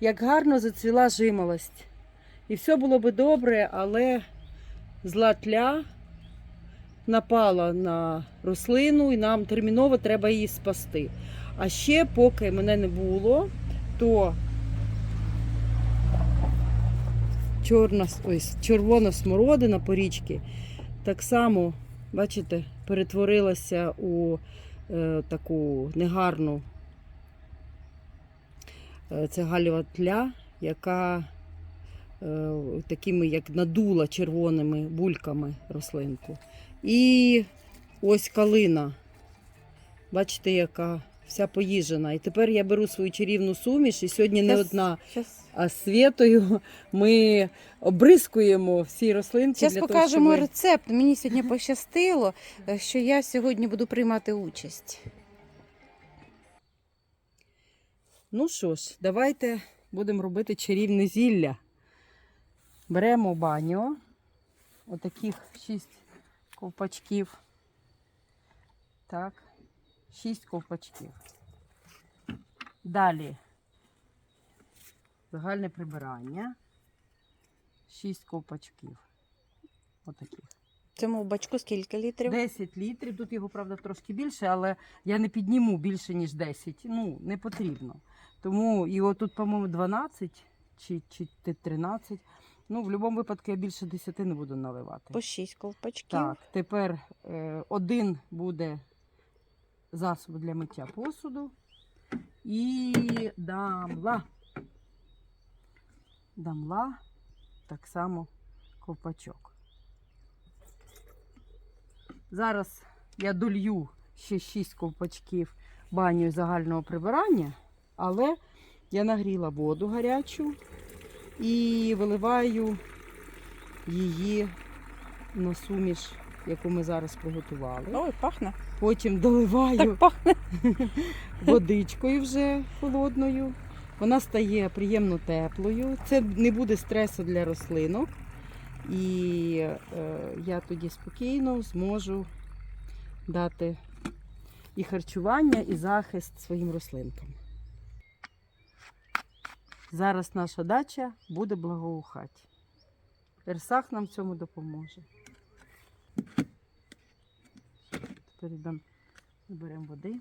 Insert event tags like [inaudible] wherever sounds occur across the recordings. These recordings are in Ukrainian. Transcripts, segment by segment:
як гарно зацвіла жимолость. І все було би добре, але зла тля напала на рослину і нам терміново треба її спасти. А ще, поки мене не було, то чорна, ой, червона смородина порічки так само, бачите, перетворилася у е, таку негарну це галєва тля, яка е, такими як надула червоними бульками рослинку. І ось калина. Бачите, яка вся поїжена. І тепер я беру свою чарівну суміш, і сьогодні не одна, Щас, а з світою ми обрискуємо всі рослинки. щас для того, покажемо щоб... рецепт. Мені сьогодні пощастило, е, що я сьогодні буду приймати участь. Ну що ж, давайте будемо робити чарівне зілля. Беремо баню, отаких 6 ковпачків. Так, 6 ковпачків. Далі загальне прибирання. 6 ковпачків. Отаких. Цьому бачку скільки літрів? 10 літрів. Тут його, правда, трошки більше, але я не підніму більше, ніж 10. Ну, не потрібно. Тому його тут, по-моєму, 12 чи, чи 13. Ну, в будь-якому випадку я більше 10 не буду наливати. По 6 ковпачків. Так, тепер е, один буде засоб для миття посуду. І дамла. Дамла, так само ковпачок. Зараз я долью ще 6 ковпачків баню загального прибирання, але я нагріла воду гарячу і виливаю її на суміш, яку ми зараз приготували. Ой, пахне. Потім доливаю Так пахне. [laughs] водичкою вже холодною. Вона стає приємно теплою. Це не буде стресу для рослинок. І е, я тоді спокійно зможу дати і харчування, і захист своїм рослинкам. Зараз наша дача буде благоухати. Ерсах нам в цьому допоможе. Тепер йдемо, наберемо води.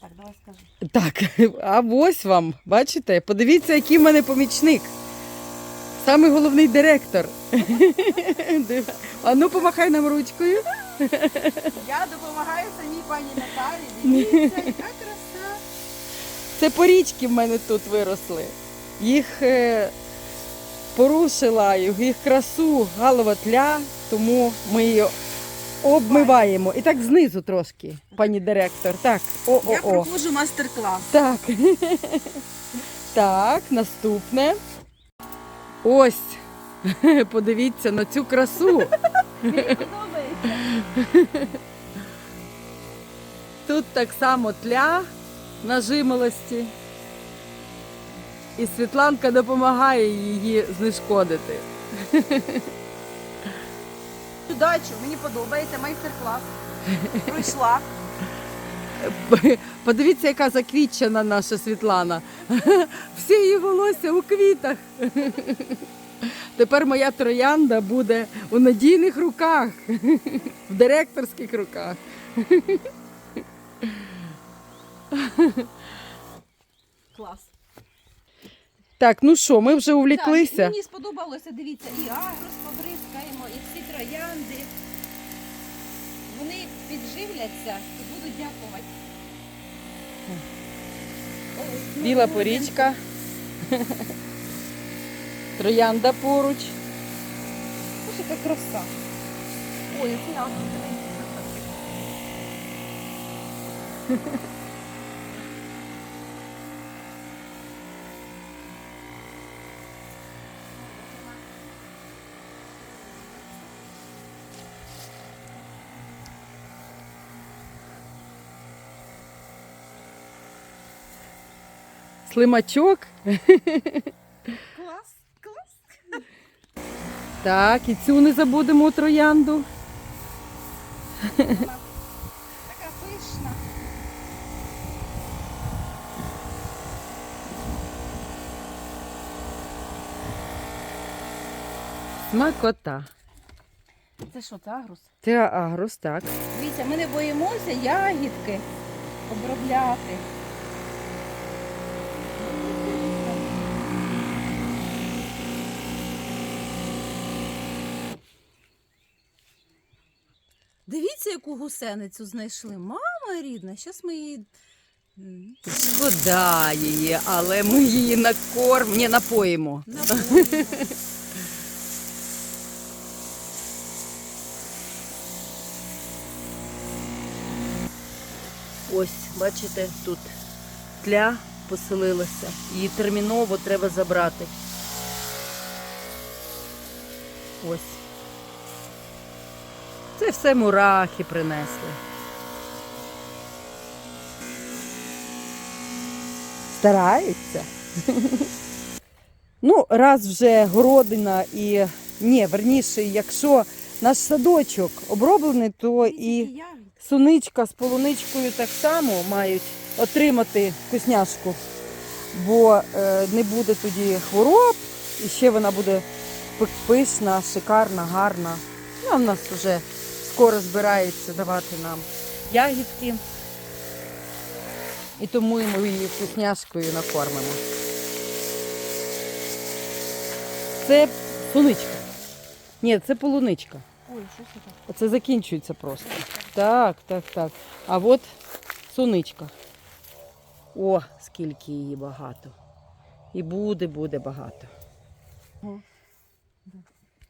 Так, давай скажи. Так, [laughs] а ось вам, бачите, подивіться, який в мене помічник. Самий головний директор. Див- А ну помахай нам ручкою. Я допомагаю самій пані Наталі. Дивіться, яка краса. Це порічки в мене тут виросли. Їх е, порушила їх красу галова тля, тому ми її обмиваємо. І так знизу трошки, пані директор. Так, Я о-о-о. проходжу майстер-клас. Так. [laughs] Так, наступне. Ось. [laughs] Подивіться на цю красу. Мені подобається. Тут так само тля на жимолості. І Світланка допомагає її знешкодити. Удачу, мені подобається майстер-клас. Пройшла. Подивіться, яка заквітчена наша Світлана. [laughs] Всі її волосся у квітах. Тепер моя троянда буде у надійних руках, в директорських руках. Клас. Так, ну що, ми вже увліклися. Так, мені сподобалося, дивіться, і агрос побризкаємо, і всі троянди. Вони підживляться і будуть дякувати. Ось, Біла порічка. Троянда поруч. Ось яка краса. Ой, це Слимачок. Клас, клас. Так, і цю не забудемо троянду. Така пишна. Макота. Це що, це агрус? Це агрус, так. Дивіться, ми не боїмося ягідки обробляти. Дивіться, яку гусеницю знайшли. Мама рідна, зараз ми її. м, Шкода її, але ми її накорм, не напоїмо. напоїмо. [laughs] Ось, бачите, тут тля поселилася. Її терміново треба забрати. Ось. Це все мурахи принесли. Стараються. Ну, раз вже городина і ні, верніше, якщо наш садочок оброблений, то і суничка з полуничкою так само мають отримати вкусняшку, бо е, не буде тоді хвороб, і ще вона буде пи- пишна, шикарна, гарна. Ну, а в нас вже скоро збирається давати нам ягідки. І тому ми її вкусняшкою накормимо. Це суничка. Ні, це полуничка. Ой, що це закінчується просто. Так, так, так. А от суничка. О, скільки її багато. І буде, буде багато.